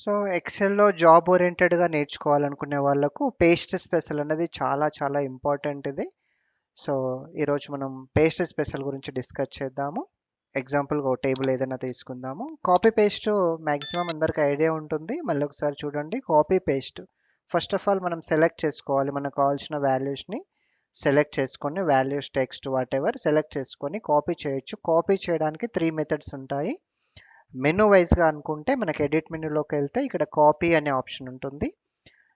So ఎక్సెల్‌లో job ఓరియంటెడ్గా నేర్చుకోవాలనుకునే వాళ్ళకు paste special అనేది చాలా చాలా ఇంపార్టెంట్ ఇది. సో, ఈరోజు మనం పేస్ట్ స్పెషల్ గురించి డిస్కస్ చేద్దాము. ఎగ్జాంపుల్‌గా ఒక టేబుల్ ఏదైనా తీసుకుందాము. కాపీ పేస్ట్ మ్యాక్సిమం అందరికి ఐడియా ఉంటుంది. మళ్ళీ ఒకసారి చూడండి. Copy paste first of all మనం సెలెక్ట్ చేసుకోవాలి. మనకు కావాల్సిన వాల్యూస్‌ని సెలెక్ట్ చేసుకొని values, text whatever select చేసుకొని కాపీ చేయొచ్చు. కాపీ చేయడానికి త్రీ మెథడ్స్ ఉంటాయి. మెనూ వైజ్గా అనుకుంటే మనకి ఎడిట్ మెనూలోకి వెళ్తే ఇక్కడ కాపీ అనే ఆప్షన్ ఉంటుంది.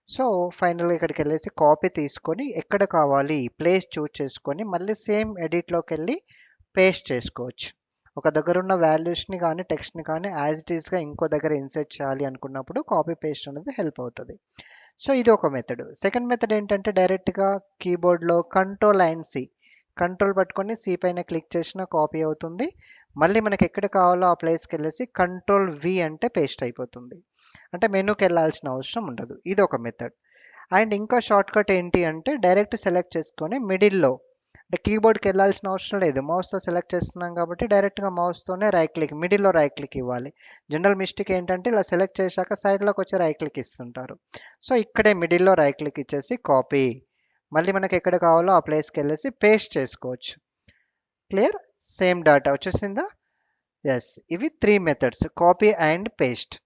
సో, ఫైనల్‌గా ఇక్కడికి వెళ్ళేసి కాపీ తీసుకొని ఎక్కడ కావాలి ప్లేస్ చూజ్ చేసుకొని మళ్ళీ సేమ్ ఎడిట్లోకి వెళ్ళి పేస్ట్ చేసుకోవచ్చు. ఒక దగ్గర ఉన్న వాల్యూస్‌ని కానీ టెక్స్ట్‌ని కానీ యాజ్ ఇట్ ఈస్‌గా ఇంకో దగ్గర ఇన్సర్ట్ చేయాలి అనుకున్నప్పుడు కాపీ పేస్ట్ అనేది హెల్ప్ అవుతుంది సో, ఇది ఒక మెథడ్. సెకండ్ మెథడ్ ఏంటంటే డైరెక్ట్‌గా కీబోర్డ్‌లో కంట్రోల్ అండ్ సి కంట్రోల్ పట్టుకొని సి పైన క్లిక్ చేసినా కాపీ అవుతుంది. మళ్ళీ మనకి ఎక్కడ కావాలో ఆ ప్లేస్కి వెళ్ళేసి కంట్రోల్ వి అంటే పేస్ట్ అయిపోతుంది. అంటే మెనూకి వెళ్ళాల్సిన అవసరం ఉండదు. ఇది ఒక మెథడ్. అండ్ ఇంకా షార్ట్‌కట్ ఏంటి అంటే డైరెక్ట్ సెలెక్ట్ చేసుకొని మిడిల్‌లో అంటే కీబోర్డ్‌కి వెళ్ళాల్సిన అవసరం లేదు. మౌస్‌తో సెలెక్ట్ చేస్తున్నాం కాబట్టి డైరెక్ట్‌గా మౌస్‌తోనే రైట్ క్లిక్ మిడిల్‌లో రైట్ క్లిక్ ఇవ్వాలి. జనరల్ మిస్టేక్ ఏంటంటే ఇలా సెలెక్ట్ చేశాక సైడ్‌లోకి వచ్చి రైట్ క్లిక్ ఇస్తుంటారు. సో, ఇక్కడే మిడిల్‌లో రైట్ క్లిక్ ఇచ్చేసి కాపీ మళ్ళీ మనకి ఎక్కడ కావాలో ఆ ప్లేస్కి వెళ్ళేసి పేస్ట్ చేసుకోవచ్చు. క్లియర్? సేమ్ డాటా వచ్చేసిందా? ఎస్ ఇవి three methods copy and paste.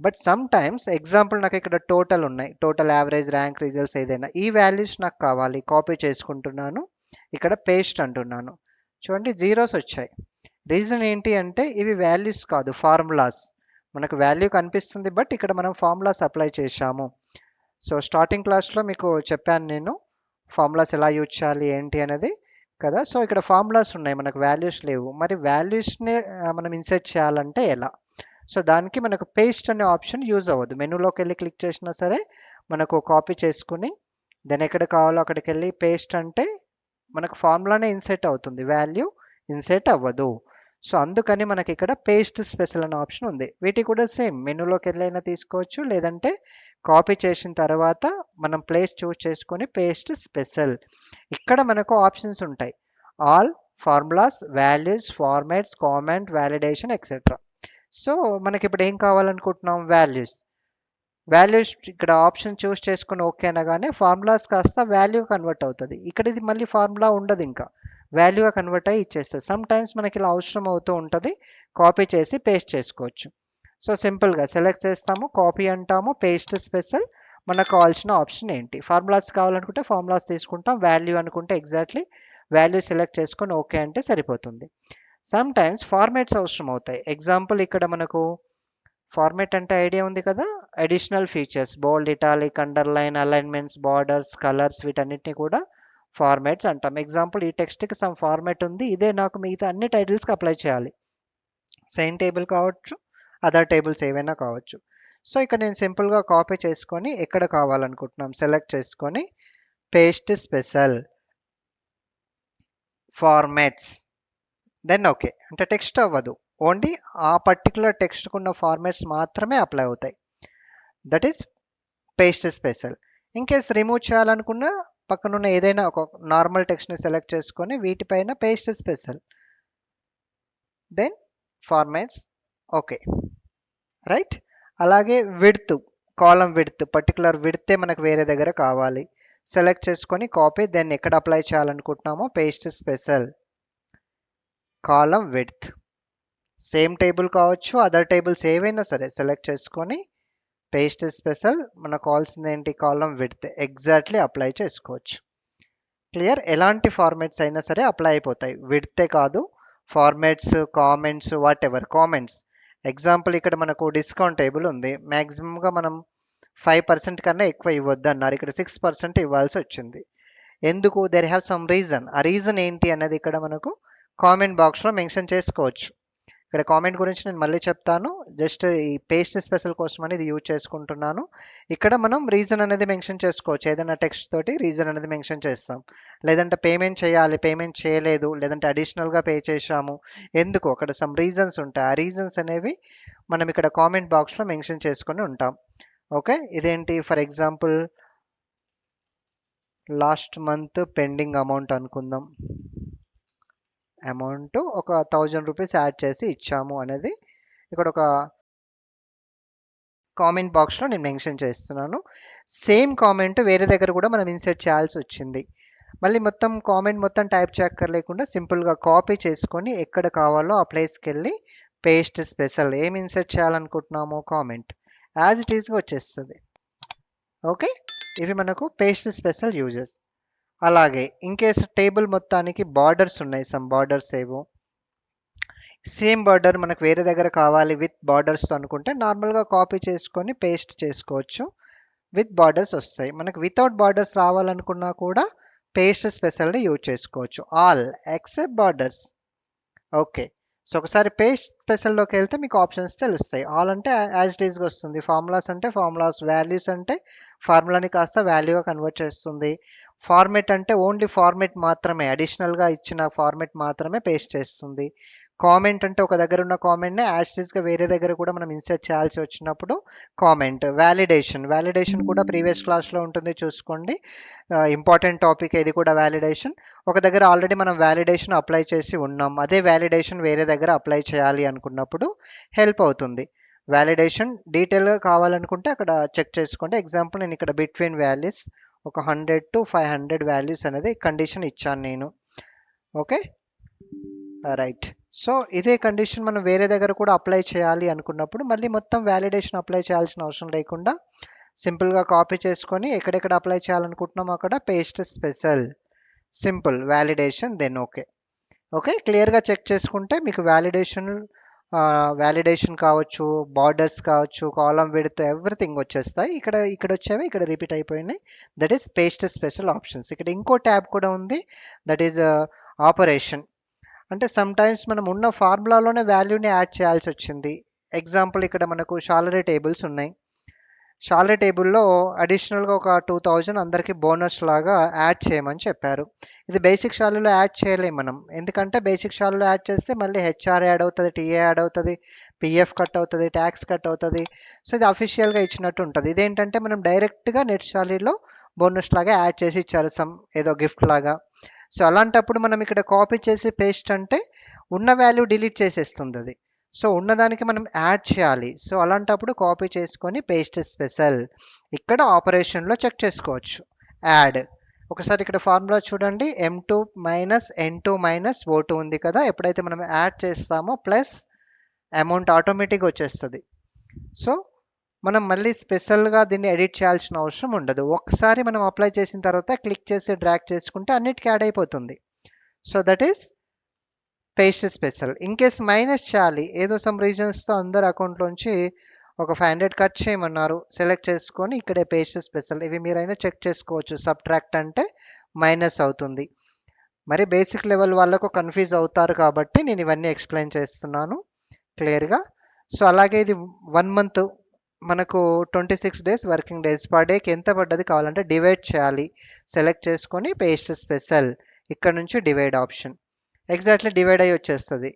But sometimes example నాకు ఇక్కడ టోటల్ ఉన్నాయి. టోటల్ యావరేజ్, ర్యాంక్, రిజల్ట్స్ ఏదైనా. ఈ వాల్యూస్ నాకు కావాలి. కాపీ చేసుకుంటున్నాను. ఇక్కడ పేస్ట్ అంటున్నాను. చూడండి జీరోస్ వచ్చాయి. రీజన్ ఏంటి అంటే ఇవి వాల్యూస్ కాదు ఫార్ములాస్. మనకు వాల్యూ కనిపిస్తుంది బట్ ఇక్కడ మనం ఫార్ములాస్ అప్లై చేశాము. సో, స్టార్టింగ్ క్లాస్‌లో మీకు చెప్పాను నేను. ఫార్ములాస్ ఎలా యూజ్ చేయాలి ఏంటి అనేది కదా! సో, ఇక్కడ ఫార్ములాస్ ఉన్నాయి. మనకు వాల్యూస్ లేవు. మరి వాల్యూస్‌ని మనం ఇన్సర్ట్ చేయాలంటే ఎలా? సో, దానికి మనకు పేస్ట్ అనే ఆప్షన్ యూజ్ అవ్వదు. మెనూలోకి వెళ్ళి క్లిక్ చేసినా సరే మనకు కాపీ చేసుకొని దెన్ ఎక్కడ కావాలో అక్కడికెళ్ళి పేస్ట్ అంటే మనకు ఫార్ములానే ఇన్సర్ట్ అవుతుంది. వాల్యూ ఇన్సర్ట్ అవ్వదు. సో, అందుకని మనకి ఇక్కడ పేస్ట్ స్పెషల్ అనే ఆప్షన్ ఉంది. వీటి కూడా సేమ్ మెనూలోకి వెళ్ళైనా తీసుకోవచ్చు. లేదంటే కాపీ చేసిన తర్వాత మనం ప్లేస్ చూస్ చేసుకొని పేస్ట్ స్పెషల్. ఇక్కడ మనకు ఆప్షన్స్ ఉంటాయి. All, formulas, values, formats, comment, validation etcetera. So, మనకి ఇప్పుడు ఏం కావాలనుకుంటున్నాం వాల్యూస్. వాల్యూస్ ఇక్కడ ఆప్షన్ చూస్ చేసుకుని ఓకే అనగానే ఫార్ములాస్ కాస్త వాల్యూ కన్వర్ట్ అవుతుంది ఇక్కడ ఇది మళ్ళీ ఫార్ములా ఉండదు ఇంకా వాల్యూగా కన్వర్ట్ అయ్యి ఇచ్చేస్తుంది సమ్ టైమ్స్ మనకి ఇలా అవసరం అవుతూ ఉంటుంది కాపీ చేసి పేస్ట్ చేసుకోవచ్చు. సో, సింపుల్‌గా సెలెక్ట్ చేస్తాము. కాపీ అంటాము. పేస్ట్ స్పెషల్ మనకు కావాల్సిన ఆప్షన్ ఏంటి? ఫార్ములాస్ కావాలనుకుంటే ఫార్ములాస్ తీసుకుంటాం. వాల్యూ అనుకుంటే ఎగ్జాక్ట్‌లీ వాల్యూ సెలెక్ట్ చేసుకొని ఓకే అంటే సరిపోతుంది. సమ్ టైమ్స్ అవసరం అవుతాయి. ఎగ్జాంపుల్ ఇక్కడ మనకు ఫార్మేట్ అంటే ఐడియా ఉంది కదా! Additional features bold, italic, underline, alignments, borders, colours వీటన్నిటిని కూడా ఫార్మాట్స్ అంటాం. ఎగ్జాంపుల్ ఈ టెక్స్ట్‌కి సమ్ ఫార్మాట్ ఉంది. ఇదే నాకు మిగతా అన్ని టైటిల్స్‌కి అప్లై చేయాలి. సేమ్ టేబుల్ కావచ్చు. అదర్ టేబుల్స్ ఏవైనా కావచ్చు. సో, ఇక్కడ నేను సింపుల్‌గా కాపీ చేసుకొని ఎక్కడ కావాలనుకుంటున్నాం సెలెక్ట్ చేసుకొని paste special. Formats. Then okay. అంటే టెక్స్ట్ అవ్వదు. ఓన్లీ ఆ పర్టికులర్ టెక్స్ట్కు ఉన్న ఫార్మాట్స్ మాత్రమే అప్లై అవుతాయి. That is paste special. In case remove చేయాలనుకున్నా పక్కనున్న ఏదైనా ఒక నార్మల్ టెక్స్ట్‌ని సెలెక్ట్ చేసుకొని వీటిపైన paste special. Then formats okay. Right? అలాగే విడ్త్ కాలం విడ్త్ పర్టిక్యులర్ విడ్తే మనకు వేరే దగ్గర కావాలి. సెలెక్ట్ చేసుకొని కాపీ దెన్ ఎక్కడ apply చేయాలనుకుంటున్నామో paste special. Column width. Same table కావచ్చు. అదర్ టేబుల్స్ ఏవైనా సరే సెలెక్ట్ చేసుకొని పేస్ట్ స్పెషల్ మనకు కావాల్సింది ఏంటి కాలం విడ్త్ ఎగ్జాక్ట్‌లీ అప్లై చేసుకోవచ్చు. క్లియర్? ఎలాంటి ఫార్మాట్స్ అయినా సరే అప్లై అయిపోతాయి. విడితే కాదు formats, comments whatever comments. Example ఇక్కడ మనకు డిస్కౌంట్ టేబుల్ ఉంది. మ్యాక్సిమంగా మనం ఫైవ్ పర్సెంట్ కన్నా ఎక్కువ ఇవ్వద్దు అన్నారు ఇక్కడ సిక్స్ పర్సెంట్ ఇవ్వాల్సి వచ్చింది ఎందుకు? There have some reason. ఆ రీజన్ ఏంటి అనేది ఇక్కడ మనకు కామెంట్ బాక్స్‌లో మెన్షన్ చేసుకోవచ్చు. ఇక్కడ కామెంట్ గురించి నేను మళ్ళీ చెప్తాను. జస్ట్ ఈ పేస్ట్ స్పెషల్ కోసం ఇది యూజ్ చేసుకుంటున్నాను. ఇక్కడ మనం రీజన్ అనేది మెన్షన్ చేసుకోవచ్చు. ఏదైనా టెక్స్ట్ తోటి రీజన్ అనేది మెన్షన్ చేస్తాం. లేదంటే పేమెంట్ చేయాలి, పేమెంట్ చేయలేదు, లేదంటే అడిషనల్‌గా పే చేశాము. ఎందుకు? అక్కడ సమ్ రీజన్స్ ఉంటాయి. ఆ రీజన్స్ అనేవి మనం ఇక్కడ కామెంట్ బాక్స్‌లో మెన్షన్ చేసుకొని ఉంటాం. ఓకే. ఇదేంటి for example last month pending amount అనుకుందాం. అమౌంట్ ఒక థౌజండ్ రూపీస్ యాడ్ చేసి ఇచ్చాము అనేది ఇక్కడ ఒక కామెంట్ బాక్స్లో నేను మెన్షన్ చేస్తున్నాను. సేమ్ కామెంట్ వేరే దగ్గర కూడా మనం ఇన్సర్ట్ చేయాల్సి వచ్చింది. మళ్ళీ మొత్తం కామెంట్ మొత్తం టైప్ చేయక్కర్లేకుండా సింపుల్గా కాపీ చేసుకొని ఎక్కడ కావాలో ఆ ప్లేస్కి వెళ్ళి పేస్ట్ స్పెషల్ ఏం ఇన్సర్ట్ చేయాలనుకుంటున్నామో కామెంట్. యాజ్ ఇట్ ఈస్గా వచ్చేస్తుంది. ఓకే? ఇవి మనకు పేస్ట్ స్పెషల్ యూజెస్. అలాగే ఇన్కేస్ టేబుల్ మొత్తానికి బార్డర్స్ ఉన్నాయి. సమ్ బార్డర్స్ ఏవో. సేమ్ బార్డర్ మనకు వేరే దగ్గర కావాలి విత్ బార్డర్స్ అనుకుంటే నార్మల్గా కాపీ చేసుకొని పేస్ట్ చేసుకోవచ్చు. విత్ బార్డర్స్ వస్తాయి. మనకు వితౌట్ బార్డర్స్ రావాలనుకున్నా కూడా పేస్ట్ స్పెషల్ని యూజ్ చేసుకోవచ్చు. All except borders okay so ఒకసారి పేస్ట్ స్పెషల్లోకి వెళ్తే మీకు ఆప్షన్స్ తెలుస్తాయి. ఆల్ అంటే యాజ్ ఇట్ వస్తుంది. ఫార్ములాస్ అంటే ఫార్ములాస్ వాల్యూస్ అంటే ఫార్ములాని కాస్త వాల్యూగా కన్వర్ట్ చేస్తుంది. ఫార్మెట్ అంటే ఓన్లీ ఫార్మెట్ మాత్రమే. అడిషనల్గా ఇచ్చిన ఫార్మెట్ మాత్రమే పేస్ట్ చేస్తుంది. కామెంట్ అంటే ఒక దగ్గర ఉన్న కామెంట్ని యాస్టిస్గా వేరే దగ్గర కూడా మనం ఇన్సర్ట్ చేయాల్సి వచ్చినప్పుడు కామెంట్ వ్యాలిడేషన్ వ్యాలిడేషన్ కూడా ప్రీవియస్ క్లాస్లో ఉంటుంది చూసుకోండి. ఇంపార్టెంట్ టాపిక్ ఇది కూడా వ్యాలిడేషన్ ఒక దగ్గర ఆల్రెడీ మనం వ్యాలిడేషన్ అప్లై చేసి ఉన్నాం. అదే వ్యాలిడేషన్ వేరే దగ్గర అప్లై చేయాలి అనుకున్నప్పుడు హెల్ప్ అవుతుంది. వ్యాలిడేషన్ డీటెయిల్గా కావాలనుకుంటే అక్కడ చెక్ చేసుకోండి. ఎగ్జాంపుల్ నేను ఇక్కడ బిట్వీన్ వ్యాలీస్ ఒక hundred to five hundred values అనేది కండిషన్ ఇచ్చాను నేను. ఓకే? రైట్. సో ఇదే కండిషన్ మనం వేరే దగ్గర కూడా అప్లై చేయాలి అనుకున్నప్పుడు మళ్ళీ మొత్తం వ్యాలిడేషన్ అప్లై చేయాల్సిన అవసరం లేకుండా సింపుల్గా కాపీ చేసుకొని ఎక్కడెక్కడ అప్లై చేయాలనుకుంటున్నామో అక్కడ paste special. Simple. Validation then okay. Okay? క్లియర్గా చెక్ చేసుకుంటే మీకు వ్యాలిడేషన్ వ్యాలిడేషన్ కావచ్చు బార్డర్స్ కావచ్చు కాలం విడత్ ఎవ్రీథింగ్ వచ్చేస్తాయి. ఇక్కడ ఇక్కడ వచ్చేవి ఇక్కడ రిపీట్ అయిపోయినాయి. That is paste special options ఇక్కడ ఇంకో ట్యాబ్ కూడా ఉంది. దట్ ఈస్ ఆపరేషన్ అంటే సమ్ టైమ్స్ మనం ఉన్న ఫార్ములాలోనే వాల్యూని యాడ్ చేయాల్సి వచ్చింది. ఎగ్జాంపుల్ ఇక్కడ మనకు షాలరీ టేబుల్స్ ఉన్నాయి. శాలరీ టేబుల్లో అడిషనల్గా ఒక టూ థౌజండ్ అందరికీ బోనస్ లాగా యాడ్ చేయమని చెప్పారు. ఇది బేసిక్ శాలరీలో యాడ్ చేయలేము మనం. ఎందుకంటే బేసిక్ శాలరీలో యాడ్ చేస్తే మళ్ళీ హెచ్ఆర్ యాడ్ అవుతుంది టీఏ యాడ్ అవుతుంది పిఎఫ్ కట్ అవుతుంది ట్యాక్స్ కట్ అవుతుంది. సో ఇది అఫీషియల్గా ఇచ్చినట్టు ఉంటుంది. ఇదేంటంటే మనం డైరెక్ట్గా నెట్ శాలరీలో బోనస్ లాగా యాడ్ చేసి ఇచ్చారు సమ్ ఏదో గిఫ్ట్ లాగా. సో అలాంటప్పుడు మనం ఇక్కడ కాపీ చేసి పేస్ట్ అంటే ఉన్న వాల్యూ డిలీట్ చేసేస్తుంది అది. సో ఉన్నదానికి మనం యాడ్ చేయాలి. సో అలాంటప్పుడు కాపీ చేసుకొని పేస్ట్ స్పెషల్ ఇక్కడ ఆపరేషన్లో చెక్ చేసుకోవచ్చు. యాడ్. ఒకసారి ఇక్కడ ఫార్ములా చూడండి. M two minus N two minus O two ఉంది కదా. ఎప్పుడైతే మనం యాడ్ చేస్తామో ప్లస్ అమౌంట్ ఆటోమేటిక్గా వచ్చేస్తుంది. సో మనం మళ్ళీ స్పెషల్గా దీన్ని ఎడిట్ చేయాల్సిన అవసరం ఉండదు. ఒకసారి మనం అప్లై చేసిన తర్వాత క్లిక్ చేసి డ్రాక్ చేసుకుంటే అన్నిటికీ యాడ్ అయిపోతుంది. So that is paste special in case minus చేయాలి ఏదో సమ్ రీజన్స్తో అందరు అకౌంట్లోంచి ఒక ఫైవ్ హండ్రెడ్ కట్ చేయమన్నారు. సెలెక్ట్ చేసుకొని ఇక్కడే పేస్ట్ స్పెషల్ ఇవి మీరైనా చెక్ చేసుకోవచ్చు. సబ్ట్రాక్ట్ అంటే మైనస్ అవుతుంది. మరి బేసిక్ లెవెల్ వాళ్ళకు కన్ఫ్యూజ్ అవుతారు కాబట్టి నేను ఇవన్నీ ఎక్స్ప్లెయిన్ చేస్తున్నాను క్లియర్గా సో అలాగే ఇది వన్ మంత్ మనకు twenty six days working days per డేకి ఎంత పడ్డది కావాలంటే డివైడ్ చేయాలి. సెలెక్ట్ చేసుకొని పేస్ట్ స్పెషల్ ఇక్కడ నుంచి డివైడ్ ఆప్షన్ ఎగ్జాక్ట్లీ డివైడ్ అయ్యి వచ్చేస్తుంది.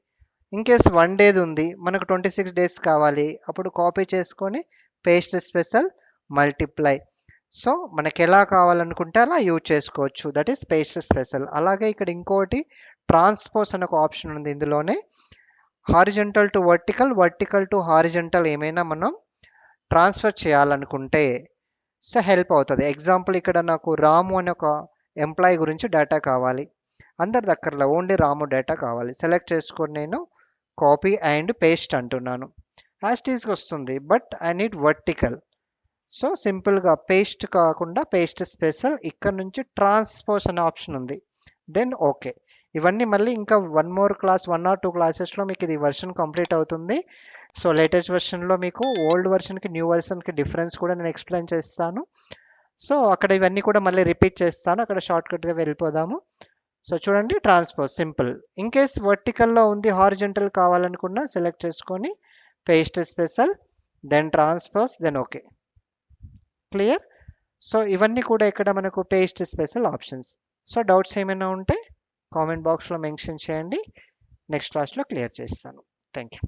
ఇన్ కేస్ వన్ డేది ఉంది మనకు ట్వంటీ సిక్స్ డేస్ కావాలి అప్పుడు కాపీ చేసుకొని పేస్ట్ స్పెషల్ మల్టిప్లై సో మనకి ఎలా కావాలనుకుంటే అలా యూజ్ చేసుకోవచ్చు. దట్ ఈస్ పేస్ట్ స్పెషల్ అలాగే ఇక్కడ ఇంకోటి ట్రాన్స్పోజ్ అనే ఒక ఆప్షన్ ఉంది ఇందులోనే. Horizontal to vertical vertical to horizontal ఏమైనా మనం ట్రాన్స్ఫర్ చేయాలనుకుంటే సో హెల్ప్ అవుతుంది. ఎగ్జాంపుల్ ఇక్కడ నాకు రాము అనే ఒక ఎంప్లాయీ గురించి డేటా కావాలి. అందరి దగ్గరలో ఓన్లీ రాము డేటా కావాలి. సెలెక్ట్ చేసుకొని నేను కాపీ అండ్ పేస్ట్ అంటున్నాను. యాస్టీస్కి వస్తుంది but I need vertical so సింపుల్గా పేస్ట్ కాకుండా పేస్ట్ స్పెషల్ ఇక్కడ నుంచి ట్రాన్స్పోజ్ అనే ఆప్షన్ ఉంది. దెన్ ఓకే ఇవన్నీ మళ్ళీ ఇంకా one more class one or two క్లాసెస్లో మీకు ఇది వర్షన్ కంప్లీట్ అవుతుంది. సో లేటెస్ట్ వెర్షన్లో మీకు ఓల్డ్ వెర్షన్కి న్యూ వెర్షన్కి డిఫరెన్స్ కూడా నేను ఎక్స్ప్లెయిన్ చేస్తాను. సో అక్కడ ఇవన్నీ కూడా మళ్ళీ రిపీట్ చేస్తాను. అక్కడ షార్ట్కట్గా వెళ్ళిపోదాము. సో చూడండి ట్రాన్స్పోజ్ సింపుల్ ఇన్ కేస్ వర్టికల్లో ఉంది హారిజెంటల్ కావాలనుకున్నా సెలెక్ట్ చేసుకొని paste special then transpose then okay clear so ఇవన్నీ కూడా ఇక్కడ మనకు paste special options so doubts ఏమైనా ఉంటే కామెంట్ బాక్స్లో మెన్షన్ చేయండి. నెక్స్ట్ క్లాస్లో క్లియర్ చేస్తాను. Thank you